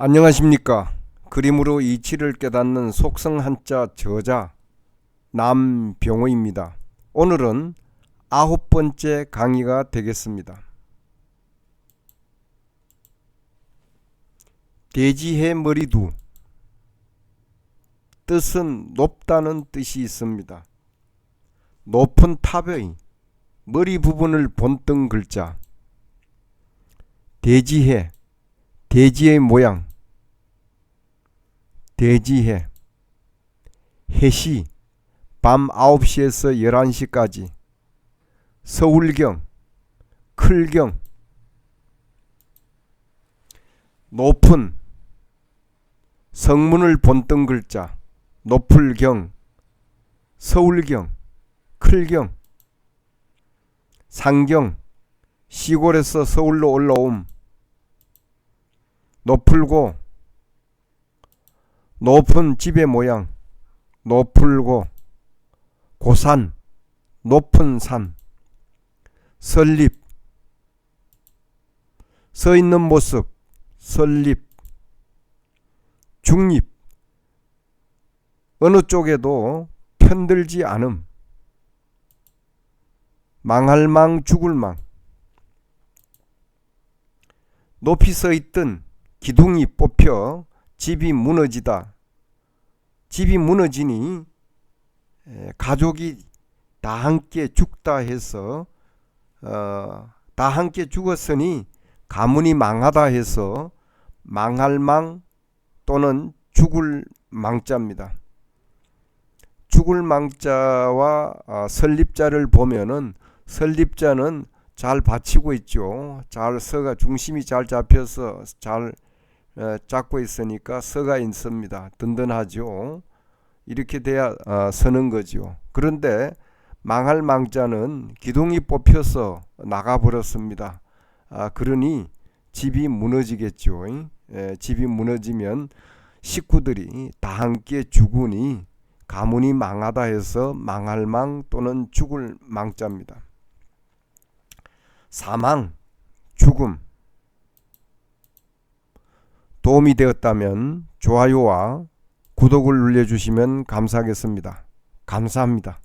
안녕하십니까. 그림으로 이치를 깨닫는 속성 한자 저자 남병호입니다. 오늘은 아홉 번째 강의가 되겠습니다. 대지해 머리두 뜻은 높다는 뜻이 있습니다. 높은 탑의 머리 부분을 본뜬 글자 대지해 대지의 모양 대지해. 해시 밤 9시에서 11시까지. 서울경 클경. 높은 성문을 본뜬 글자. 높을경 서울경 클경. 상경 시골에서 서울로 올라옴. 높을고 높은 집의 모양 높을고 고산 높은 산 설립. 서 있는 모습 설립. 중립. 어느 쪽에도 편들지 않음. 망할 망 죽을 망. 높이 서 있던 기둥이 뽑혀 집이 무너지다. 집이 무너지니 에, 가족이 다 함께 죽다 해서 어, 다 함께 죽었으니 가문이 망하다 해서 망할 망 또는 죽을 망자입니다. 죽을 망자와 어, 설립자를 보면은 설립자는 잘 받치고 있죠. 잘 서가 중심이 잘 잡혀서 잘 어, 잡고 있으니까 서가 있습니다. 든든하죠. 이렇게 돼야 어, 서는 거죠. 그런데 망할 망자는 기둥이 뽑혀서 나가버렸습니다. 아, 그러니 집이 무너지겠죠. 에, 집이 무너지면 식구들이 다 함께 죽으니 가문이 망하다 해서 망할 망 또는 죽을 망자입니다. 사망, 죽음, 도움이 되었다면 좋아요와 구독을 눌러주시면 감사하겠습니다. 감사합니다.